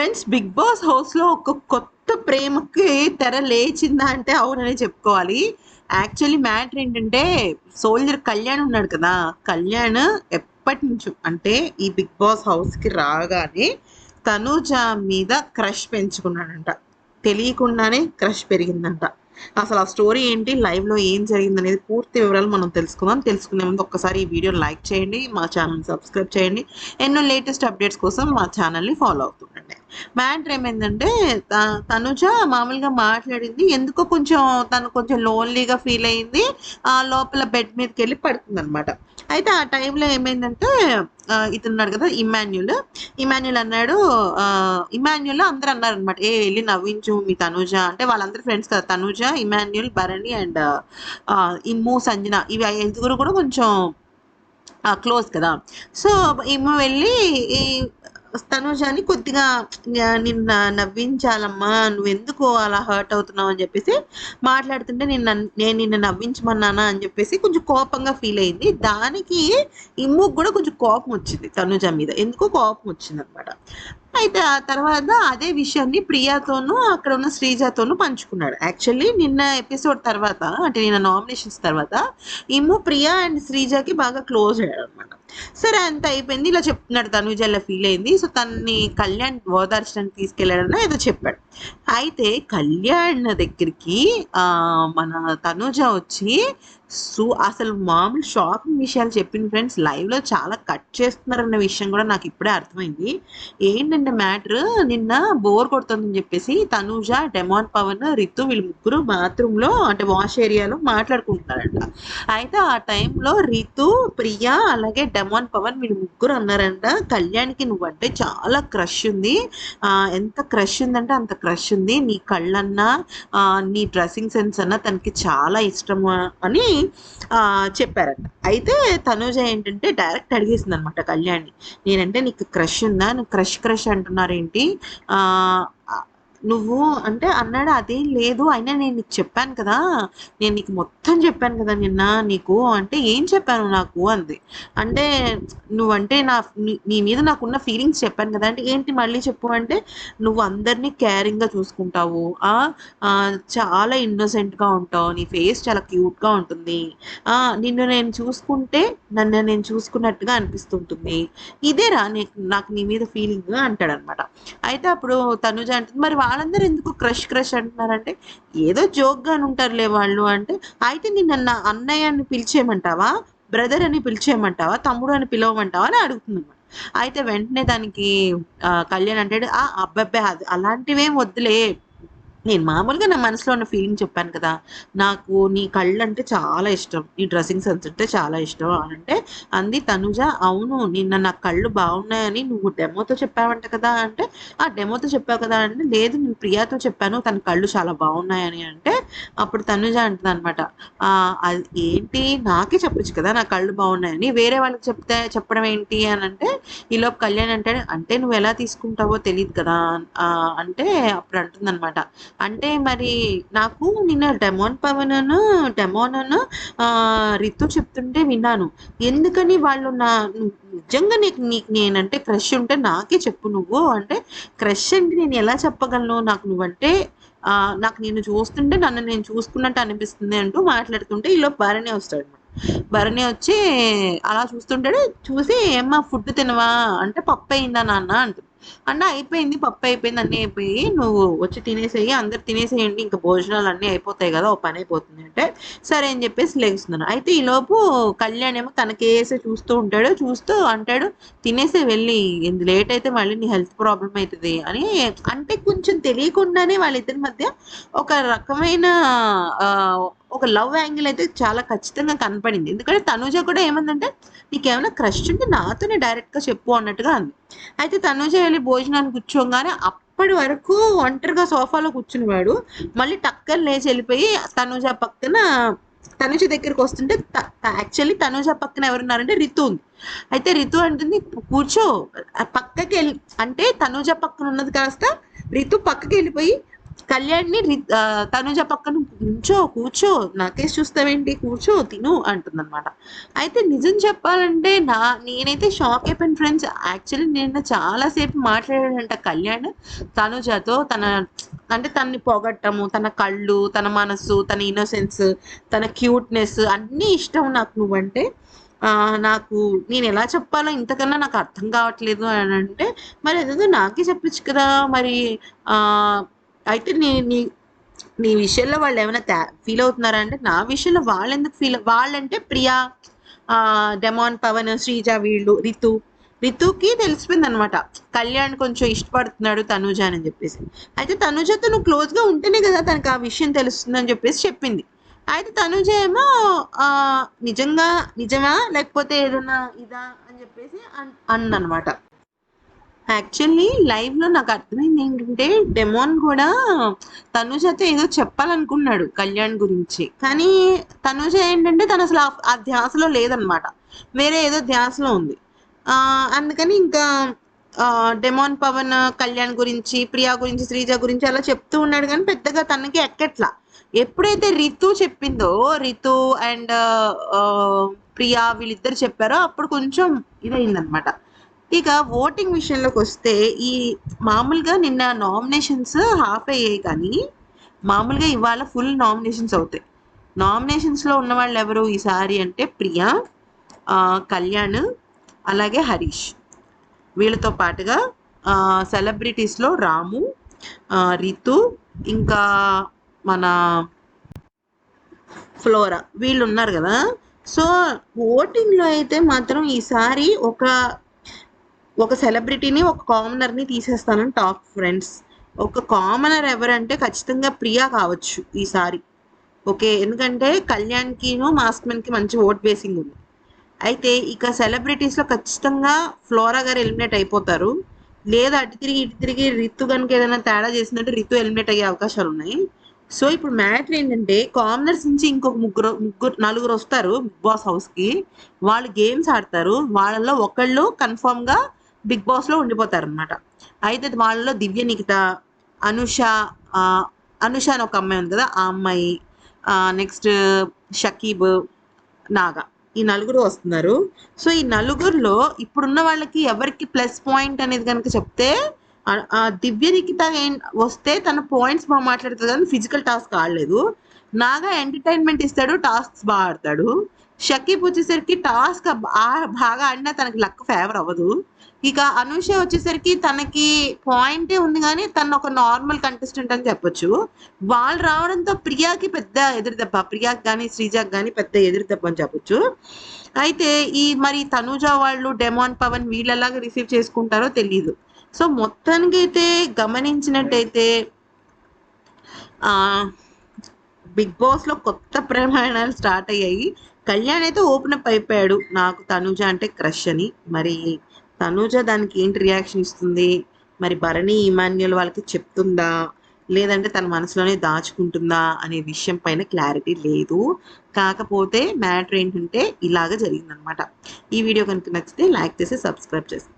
Friends big boss హౌస్లో ఒక కొత్త ప్రేమకి తెర లేచిందా అంటే అవునని చెప్పుకోవాలి. యాక్చువల్లీ మ్యాటర్ ఏంటంటే సోల్జర్ కళ్యాణ్ ఉన్నాడు కదా. కళ్యాణ్ ఎప్పటి నుంచో అంటే ఈ బిగ్ బాస్ హౌస్కి రాగానే తనూజ మీద క్రష్ పెంచుకున్నాడంట. తెలియకుండానే క్రష్ పెరిగిందంట. అసలు ఆ స్టోరీ ఏంటి? లైవ్లో ఏం జరిగింది అనేది పూర్తి వివరాలు మనం తెలుసుకుందాం. తెలుసుకునే ముందు ఒక్కసారి ఈ వీడియో లైక్ చేయండి మా ఛానల్ సబ్స్క్రైబ్ చేయండి. ఎన్నో లేటెస్ట్ అప్డేట్స్ కోసం మా ఛానల్ని ఫాలో అవుతుండండి. మ్యాటర్ ఏమైందంటే తనుజ మామూలుగా మాట్లాడింది ఎందుకో కొంచెం తను కొంచెం లోన్లీగా ఫీల్ అయింది ఆ లోపల బెడ్ మీదకి వెళ్ళి పడుతుంది అనమాట అయితే ఆ టైంలో ఏమైందంటే ఆ, ఇతను ఉన్నాడు కదా ఇమాన్యుల్ ఇమాన్యుల్ అన్నాడు ఇమాన్యుల్ అందరూ అన్నారు అనమాట ఏ వెళ్ళి నవ్వించు మీ తనుజ. అంటే వాళ్ళందరూ ఫ్రెండ్స్ కదా తనుజ ఇమాన్యుల్ భరణి అండ్ ఇమ్ము సంజన. ఇవి ఐదుగురు కూడా కొంచెం క్లోజ్ కదా. సో ఈమె వెళ్ళి ఈ తనుజాని కొద్దిగా నిన్న నవ్వించాలమ్మా నువ్వు ఎందుకు అలా హర్ట్ అవుతున్నావు అని చెప్పేసి మాట్లాడుతుంటే నిన్న నేను నిన్న నవ్వించమన్నానా అని చెప్పేసి కొంచెం కోపంగా ఫీల్ అయింది. దానికి ఇమ్ముకు కూడా కొంచెం కోపం వచ్చింది తనుజ మీద. ఎందుకో కోపం వచ్చింది అనమాట అయితే ఆ తర్వాత అదే విషయాన్ని ప్రియాతోనూ అక్కడ ఉన్న శ్రీజాతోనూ పంచుకున్నాడు. యాక్చువల్లీ నిన్న ఎపిసోడ్ తర్వాత అంటే నిన్న నామినేషన్స్ తర్వాత ఇమ్ము ప్రియా అండ్ శ్రీజకి బాగా క్లోజ్ అయ్యాడు అనమాట సరే అంత అయిపోయింది. ఇలా చెప్తున్నాడు తనుజ ఇలా ఫీల్ అయింది. సో తన్ని కళ్యాణ్ ఓదార్చడానికి తీసుకెళ్ళాడని ఏదో చెప్పాడు. అయితే కళ్యాణ్ దగ్గరికి మన తనుజ వచ్చి సో అసలు మామూలు షాకింగ్ విషయాలు చెప్పిన ఫ్రెండ్స్ లైవ్లో చాలా కట్ చేస్తున్నారన్న విషయం కూడా నాకు ఇప్పుడే అర్థమైంది. ఏంటంటే మ్యాటర్ నిన్న బోర్ కొడుతుందని చెప్పేసి తనూజ డెమాన్ పవన్ రితు వీళ్ళు ముగ్గురు బాత్రూంలో అంటే వాష్ ఏరియాలో మాట్లాడుకుంటున్నారంట. అయితే ఆ టైంలో రితు ప్రియా అలాగే డెమోన్ పవన్ వీళ్ళు ముగ్గురు అన్నారంట. కళ్యాణ్కి నువ్వంటే చాలా క్రష్ ఉంది. ఎంత క్రష్ ఉందంటే అంత క్రష్ ఉంది. నీ కళ్ళన్నా నీ డ్రెస్సింగ్ సెన్స్ అన్నా తనకి చాలా ఇష్టం అని చెప్పారంట. అయితే తనుజ ఏంటంటే డైరెక్ట్ అడిగేసింది అనమాట కళ్యాణ్ని నేనంటే నీకు క్రష్ ఉందా? నువ్వు క్రష్ క్రష్ అంటున్నారేంటి? నువ్వు అంటే అన్నాడు అదేం లేదు. అయినా నేను నీకు చెప్పాను కదా. నేను నీకు మొత్తం చెప్పాను కదా నిన్న నీకు. అంటే ఏం చెప్పాను నాకు? అంది. అంటే నువ్వంటే నా నీ- నీ మీద నాకున్న ఫీలింగ్స్ చెప్పాను కదా. అంటే ఏంటి మళ్ళీ చెప్పు అంటే నువ్వు అందరినీ కేరింగ్గా చూసుకుంటావు. ఆ చాలా ఇన్నోసెంట్గా ఉంటావు. నీ ఫేస్ చాలా క్యూట్గా ఉంటుంది. ఆ, నిన్ను నేను చూసుకుంటే నన్ను నేను చూసుకున్నట్టుగా అనిపిస్తుంటుంది. ఇదేరా నీ- నాకు నీ మీద ఫీలింగ్ అంటాడనమాట. అయితే అప్పుడు తనుజ అంటుంది మరి వాళ్ళందరూ ఎందుకు క్రష్ క్రష్ అంటున్నారంటే ఏదో జోక్గా అని ఉంటారులే వాళ్ళు అంటే అయితే నిన్న నా అన్నయ్య అని పిలిచేయమంటావా బ్రదర్ అని పిలిచేయమంటావా తమ్ముడు అని పిలవమంటావా అని అడుగుతుందన్నమాట. అయితే వెంటనే దానికి ఆ, కళ్యాణ్ అంటాడు ఆ అబ్బాయి అది అలాంటివేం వద్దులే నేను మామూలుగా నా మనసులో ఉన్న ఫీలింగ్ చెప్పాను కదా నాకు నీ కళ్ళు అంటే చాలా ఇష్టం నీ డ్రెస్సింగ్ సెన్స్ అంటే చాలా ఇష్టం అని అంటే అంది తనుజ అవును నిన్న నా కళ్ళు బాగున్నాయని నువ్వు డెమోతో చెప్పావంట కదా అంటే ఆ డెమోతో చెప్పావు కదా అంటే లేదు నేను ప్రియాతో చెప్పాను తన కళ్ళు చాలా బాగున్నాయని అంటే అప్పుడు తనుజ అంటుంది అనమాట అది ఏంటి నాకే చెప్పొచ్చు కదా నా కళ్ళు బాగున్నాయని వేరే వాళ్ళకి చెప్తే చెప్పడం ఏంటి అని అంటే ఈలోపు కళ్యాణ్ అంటే అంటే నువ్వు ఎలా తీసుకుంటావో తెలియదు కదా అంటే అప్పుడు అంటుందన్నమాట అంటే మరి నాకు నిన్న డెమోన్ పవన్ డెమోన్ రితు చెప్తుంటే విన్నాను. ఎందుకని వాళ్ళు నా నిజంగా నీకు నీకు నేనంటే క్రష్ ఉంటే నాకే చెప్పు నువ్వు. అంటే క్రష్ అంటే నేను ఎలా చెప్పగలను? నాకు నువ్వంటే ఆ, నాకు నేను చూస్తుంటే నన్ను నేను చూసుకున్నట్టు అనిపిస్తుంది అంటూ మాట్లాడుతుంటే ఇలా భరణి వస్తాడు భరణి వచ్చి అలా చూస్తుంటాడు. చూసి ఏమ్మా ఫుడ్ తినవా? అంటే పప్పు అయిందా నాన్న? అంటుంది. అన్న అయిపోయింది పప్పు అయిపోయింది అన్నీ అయిపోయి నువ్వు వచ్చి తినేసేయి అందరు తినేసేయండి ఇంకా భోజనాలు అన్నీ అయిపోతాయి కదా ఓ పని అయిపోతుంది అంటే సరే అని చెప్పేసి లేస్తున్నాను అయితే ఈ లోపు కళ్యాణ్ ఏమో తనకేసి చూస్తూ ఉంటాడు చూస్తూ అంటాడు తినేసే వెళ్ళి ఇంత లేట్ అయితే మళ్ళీ నీ హెల్త్ ప్రాబ్లం అవుతుంది అని అంటే కొంచెం తెలియకుండానే వాళ్ళిద్దరి మధ్య ఒక రకమైన ఒక లవ్ యాంగిల్ అయితే చాలా ఖచ్చితంగా కనపడింది. ఎందుకంటే తనుజ కూడా ఏమందంటే నీకేమైనా క్రష్ ఉంటే నాతోనే డైరెక్ట్గా చెప్పు అన్నట్టుగా అంది. అయితే తనుజ వెళ్ళి భోజనానికి కూర్చోగానే అప్పటి వరకు ఒంటరిగా సోఫాలో కూర్చునేవాడు. మళ్ళీ టక్కర్ లేచి వెళ్ళిపోయి తనుజ పక్కన తనుజ దగ్గరికి వస్తుంటే యాక్చువల్లీ తనుజ పక్కన ఎవరున్నారంటే రితు ఉంది. అయితే రితు అంటుంది కూర్చో పక్కకి వెళ్ళి అంటే తనుజ పక్కన ఉన్నది కాస్త రితు పక్కకి వెళ్ళిపోయి కళ్యాణ్ని తనుజ పక్కన కూర్చో కూర్చో నాకేసి చూస్తావేంటి? కూర్చో తిను అంటుందన్నమాట. అయితే నిజం చెప్పాలంటే నా నేనైతే షాక్ అయిపోయిన ఫ్రెండ్స్. యాక్చువల్లీ నేను చాలాసేపు మాట్లాడాడంట కళ్యాణ్ తనుజతో. తన అంటే తనని పొగట్టము తన కళ్ళు తన మనసు తన ఇన్నోసెన్స్ తన క్యూట్నెస్ అన్నీ ఇష్టం నాకు నువ్వంటే. నాకు నేను ఎలా చెప్పాలో ఇంతకన్నా నాకు అర్థం కావట్లేదు అని అంటే మరి ఏదో నాకే చెప్పచ్చు కదా మరి అయితే నీ నీ నీ విషయంలో వాళ్ళు ఏమైనా ఫీల్ అవుతున్నారా అంటే నా విషయంలో వాళ్ళు ఎందుకు ఫీల్ వాళ్ళంటే ప్రియా డెమాన్ పవన్ శ్రీజ వీళ్ళు రితు. రితుకి తెలిసిపోయింది అనమాట కళ్యాణ్ కొంచెం ఇష్టపడుతున్నాడు తనుజ అని చెప్పేసి. అయితే తనుజతో నువ్వు క్లోజ్గా ఉంటేనే కదా తనకు ఆ విషయం తెలుస్తుందని చెప్పేసి చెప్పింది. అయితే తనుజ ఏమో నిజంగా నిజమా లేకపోతే ఏదైనా ఇదా అని చెప్పేసి అన్ అందనమాట యాక్చువల్లీ లైవ్లో నాకు అర్థమైంది ఏంటంటే డెమోన్ కూడా తనుజతో ఏదో చెప్పాలనుకున్నాడు కళ్యాణ్ గురించి. కానీ తనుజ ఏంటంటే తను అసలు ఆ- ధ్యాసలో లేదనమాట. వేరే ఏదో ధ్యాసలో ఉంది. అందుకని ఇంకా డెమోన్ పవన్ కళ్యాణ్ గురించి ప్రియా గురించి శ్రీజ గురించి అలా చెప్తూ ఉన్నాడు కానీ పెద్దగా తనకి ఎక్కట్లా. ఎప్పుడైతే రితు చెప్పిందో రితు అండ్ ప్రియా వీళ్ళిద్దరు చెప్పారో అప్పుడు కొంచెం ఇదైందనమాట ఇక ఓటింగ్ విషయంలోకి వస్తే ఈ మామూలుగా నిన్న నామినేషన్స్ హాఫ్ అయ్యాయి కానీ మామూలుగా ఇవాళ ఫుల్ నామినేషన్స్ అవుతాయి. నామినేషన్స్లో ఉన్న వాళ్ళు ఎవరు? ఈసారి అంటే ప్రియా కళ్యాణ్ అలాగే హరీష్. వీళ్ళతో పాటుగా సెలబ్రిటీస్లో రాము రితు ఇంకా మన ఫ్లోరా వీళ్ళు ఉన్నారు కదా. సో ఓటింగ్లో అయితే మాత్రం ఈసారి ఒక ఒక సెలబ్రిటీని ఒక కామనర్ని తీసేస్తానని టాప్ ఫ్రెండ్స్. ఒక కామనర్ ఎవరంటే ఖచ్చితంగా ప్రియా కావచ్చు ఈసారి ఓకే? ఎందుకంటే కళ్యాణ్కిను మాస్క్ మంచి ఓట్ బేసింగ్ ఉంది అయితే ఇక సెలబ్రిటీస్లో ఖచ్చితంగా ఫ్లోరా గారు ఎలిమినేట్ అయిపోతారు. లేదా అటు తిరిగి ఇటు తిరిగి రితు కనుక ఏదైనా తేడా చేసినట్టు రితు ఎలిమినేట్ అయ్యే అవకాశాలు ఉన్నాయి. సో ఇప్పుడు మ్యాటర్ ఏంటంటే కామనర్స్ నుంచి ఇంకొక ముగ్గురు ముగ్గురు నలుగురు వస్తారు బిగ్ బాస్ హౌస్కి. వాళ్ళు గేమ్స్ ఆడతారు. వాళ్ళల్లో ఒకళ్ళు కన్ఫామ్గా బిగ్ బాస్లో ఉండిపోతారు అనమాట అయితే వాళ్ళలో దివ్య నిఖిత అనుష ఆ, అనుష అని ఒక అమ్మాయి ఉంది కదా ఆ అమ్మాయి నెక్స్ట్ షకీబ్ నాగా. ఈ నలుగురు వస్తున్నారు. సో ఈ నలుగురిలో ఇప్పుడున్న వాళ్ళకి ఎవరికి ప్లస్ పాయింట్ అనేది కనుక చెప్తే దివ్య నిఖిత వస్తే తన పాయింట్స్ బాగా మాట్లాడుతుంది కానీ ఫిజికల్ టాస్క్ ఆడలేదు. నాగా ఎంటర్టైన్మెంట్ ఇస్తాడు టాస్క్స్ బాగా ఆడతాడు. షకీబ్ వచ్చేసరికి టాస్క్ బాగా ఆడినా తనకి లక్ ఫేవర్ అవ్వదు. ఇక అనుష వచ్చేసరికి తనకి పాయింటే ఉంది కానీ తను ఒక నార్మల్ కంటెస్టెంట్ అని చెప్పొచ్చు. వాళ్ళు రావడంతో ప్రియాకి పెద్ద ఎదురు దెబ్బ ప్రియాకి కానీ శ్రీజాకి కానీ పెద్ద ఎదురు దెబ్బ అని చెప్పొచ్చు. అయితే ఈ మరి తనూజ వాళ్ళు డెమాన్ పవన్ వీళ్ళలాగా రిసీవ్ చేసుకుంటారో తెలియదు సో మొత్తానికి అయితే గమనించినట్టయితే బిగ్ బాస్లో కొత్త ప్రమాణాలు స్టార్ట్ అయ్యాయి. కళ్యాణ్ అయితే ఓపెన్ అప్ అయిపోయాడు. నాకు తనుజ అంటే క్రష్ అని. మరి తనుజ దానికి ఏంటి రియాక్షన్ ఇస్తుంది? మరి భరణి ఇమాన్యుల్ వాళ్ళకి చెప్తుందా? లేదంటే తన మనసులోనే దాచుకుంటుందా అనే విషయం పైన క్లారిటీ లేదు. కాకపోతే మ్యాటర్ ఏంటంటే ఇలాగ జరిగిందనమాట. ఈ వీడియో కనుక నచ్చితే లైక్ చేసి సబ్స్క్రైబ్ చేసి.